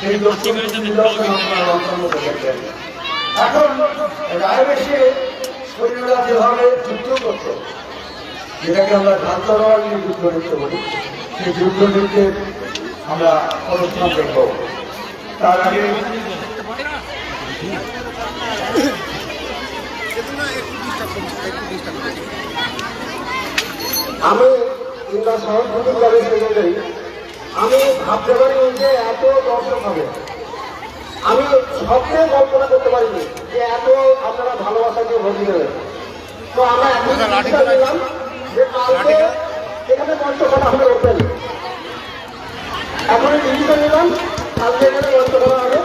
সেই দক্ষিণ নিদর্শন আপনারা অন্তর্গত এখন রায়বেশে সৈন্যরা যেভাবে যুদ্ধ করত যেটাকে আমরা যুদ্ধ নৃত্য বলি সেই যুদ্ধ নৃত্যের আমরা অনুষ্ঠান দেখব তার আগে আমি সেকেন্ডারি আমি ভাবতে পারিনি যে এত দর্শক হবে। আমি স্বপ্নে কল্পনা করতে পারিনি যে এত আপনারা ভালোবাসা দিয়ে ভর্তি দেবেন তো আমরা এখন যে কালকে এখানে মঞ্চকলা হবে ওপেন এখন চিন্তা নিলাম কালকে এখানে মঞ্চকলা হবে।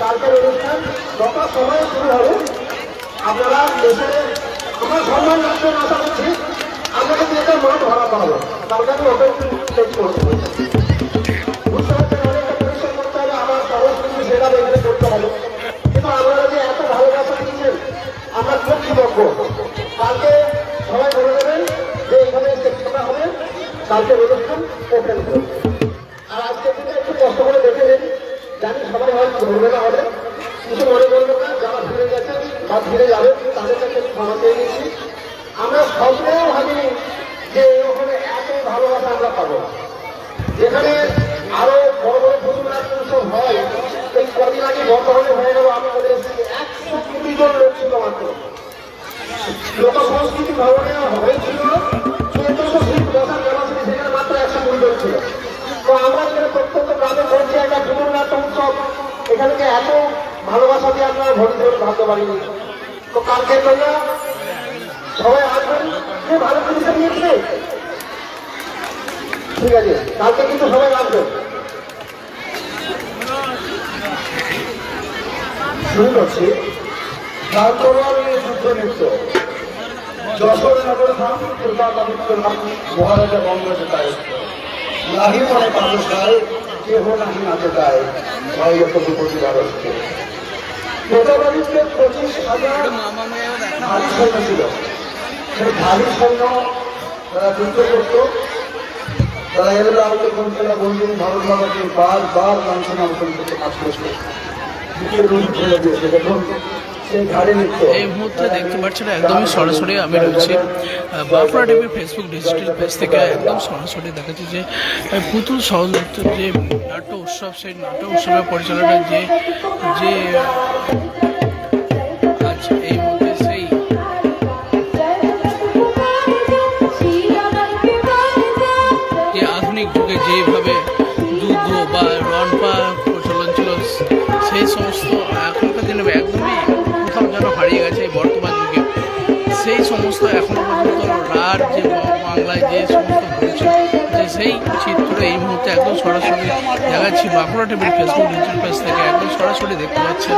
কালকের অনুষ্ঠান যথা সময় শুরু হবে। আপনারা এসে আমার সম্মান রাখবেন আশা করছি আপনাকে কিন্তু একটা মাঠ ভাড়া পাবো কালকে আমি ওপেন চেক করতে বা ফিরে যাবেন তাদের কাছে ক্ষমা চেয়ে নিচ্ছি। আমরা স্বপ্নেও ভাবিনি যে ওখানে এত ভালোবাসা আমরা পাবো। যেখানে আরও বড় বড় নাচ উৎসব হয় এই কদিন আগে বর্তমানে হয়ে গেল আমি বলে একশো কুড়ি জন লোক ছিল মাত্র। লোক সংস্কৃতি ভবনে হয়েছিল, চোদ্দশো ফিট বসার ক্যাপাসিটি সেখানে মাত্র একশো কুড়ি জন ছিল। তো আমরা এখানে প্রত্যন্ত গ্রামে করছি একটা নাচ উৎসব, এখানে যে এত ভালোবাসা দিয়ে আপনারা ভর্তি করে ভাবতে পারিনি। তো কালকে তোমরা সবাই আসবেন যে ভালো জিনিসটা নিয়েছে। ঠিক আছে, কালকে কিন্তু সবাই আসবেন শুরু করছি। রাজভবন যুদ্ধ নৃত্য। মহারাজা নাহি মনে মানুষ গায় কেহ নাহি নাচে গায় বিপত্তি ভারতকে প্রতাপাদিত্যের পঁচিশ হাজার ভারী সৈন্য ছিল। সেই ভারী সৈন্য তারা যুদ্ধ করত। তারা এলে আমাকে কলকাতা বন্ধু ভারত মাতাকে বারবার লাঞ্ছনা আমন্ত্রণ করতে কাজ করেছিল বুকের রুম ফেলে দিয়েছে দেখুন। এই মুহূর্তে দেখতে পাচ্ছেন একদমই সরাসরি আমি রয়েছি Bankura TV Facebook digital page থেকে একদম সরাসরি দেখাচ্ছি যে পুতুল সহনৃত্য যে নাট্য উৎসব, সেই নাট্য উৎসবের পরিচালনায় যে যে যেভাবে যুদ্ধ বা রনপা প্রচলন ছিল, সেই সমস্ত সমস্ত এখনও পর্যন্ত রাট যে বাংলায় যে সমস্ত হয়েছে, যে সেই চিত্র এই মুহূর্তে একদম সরাসরি দেখাচ্ছি Bankura table Facebook, YouTube page থেকে একদম সরাসরি দেখতে পাচ্ছেন।